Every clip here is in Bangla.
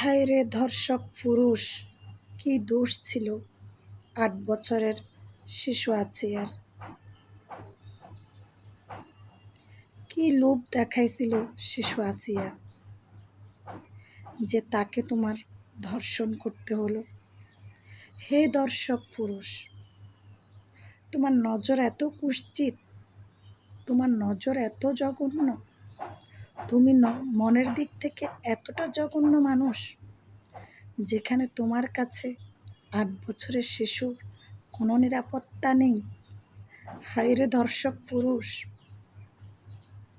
হায় রে ধর্ষক পুরুষ, কি দোষ ছিল? আট বছরের শিশু আছে আর। কি লোভ দেখাইছিল শিশু আসিয়া যে তাকে তোমার ধর্ষণ করতে হলো? হে দর্শক পুরুষ, তোমার নজর এত কুশ্চিত, তোমার নজর এত জঘন্য তুমি মনের দিক থেকে এতটা জঘন্য মানুষ যেখানে তোমার কাছে আট বছরের শিশুর কোনো নিরাপত্তা নেই। হাইরে দর্শক পুরুষ,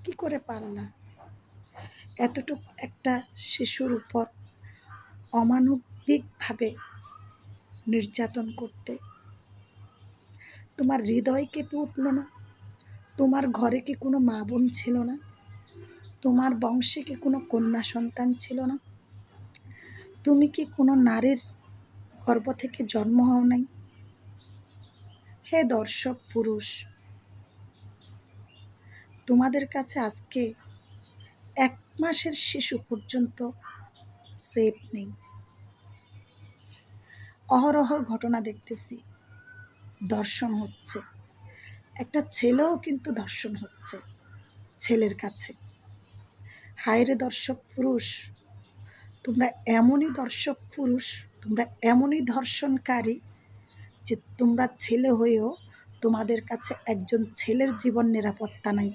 কি করে পারলা? এতটুক একটা শিশুর উপর অমানবিকভাবে নির্যাতন করতে। তোমার হৃদয় কেঁপে উঠল না? তোমার ঘরে কি কোনো মা বোন ছিল না? তোমার বংশে কি কোনো কন্যা সন্তান ছিল না? তুমি কি কোনো নারীর গর্ভ থেকে জন্ম হও নাই? হে দর্শক পুরুষ, তোমাদের কাছে আজকে এক মাসের শিশু পর্যন্ত সেফ নেই। অহরহর ঘটনা দেখতেছি, দর্শন হচ্ছে। একটা ছেলেও কিন্তু দর্শন হচ্ছে, ছেলের কাছে। হায়রে দর্শক পুরুষ, তোমরা এমনই দর্শক পুরুষ, তোমরা এমনই ধর্ষণকারী যে তোমরা ছেলে হয়েও তোমাদের কাছে একজন ছেলের জীবন নিরাপত্তা নাই।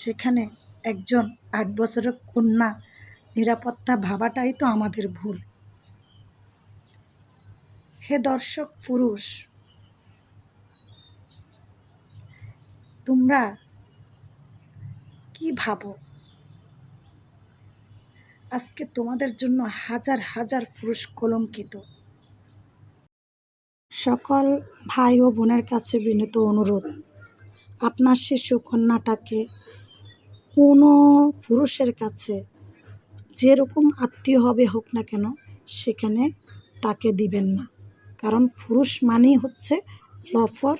সেখানে একজন আট বছরের কন্যা নিরাপত্তা ভাবাটাই তো আমাদের ভুল। হে দর্শক পুরুষ, তোমরা কি ভাবো? আজকে তোমাদের জন্য হাজার হাজার পুরুষ কলঙ্কিত। সকল ভাই ও বোনের কাছে বিনীত অনুরোধ, আপনার শিশু কন্যাটাকে কোনো পুরুষের কাছে যেরকম আত্মীয় হবে হোক না কেন, সেখানে তাকে দিবেন না। কারণ পুরুষ মানেই হচ্ছে লফর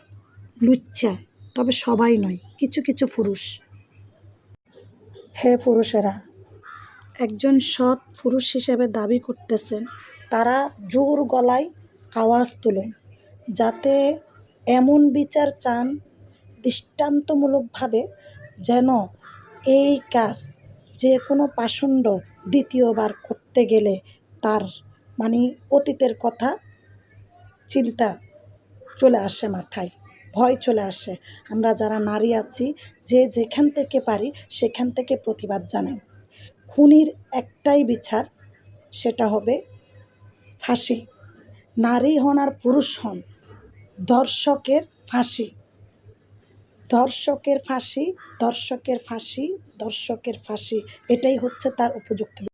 লুচ্চা, তবে সবাই নয়, কিছু কিছু পুরুষ। হে পুরুষেরা একজন সৎ পুরুষ হিসেবে দাবি করতেছেন, তারা জোর গলায় আওয়াজ তুলুন, যাতে এমন বিচার চান দৃষ্টান্তমূলকভাবে যেন এই কাজ যে কোনো পাষণ্ড দ্বিতীয়বার করতে গেলে তার মানে অতীতের কথা চিন্তা চলে আসে মাথায়, ভয় চলে আসে। আমরা যারা নারী আছি, যে যেখান থেকে পারি সেখান থেকে প্রতিবাদ জানাই। খুনির একটাই বিচার, সেটা হবে ফাঁসি। নারী হন আর পুরুষ হন, দর্শকের ফাঁসি। দর্শকের ফাঁসি দর্শকের ফাঁসি দর্শকের ফাঁসি, এটাই হচ্ছে তার উপযুক্ত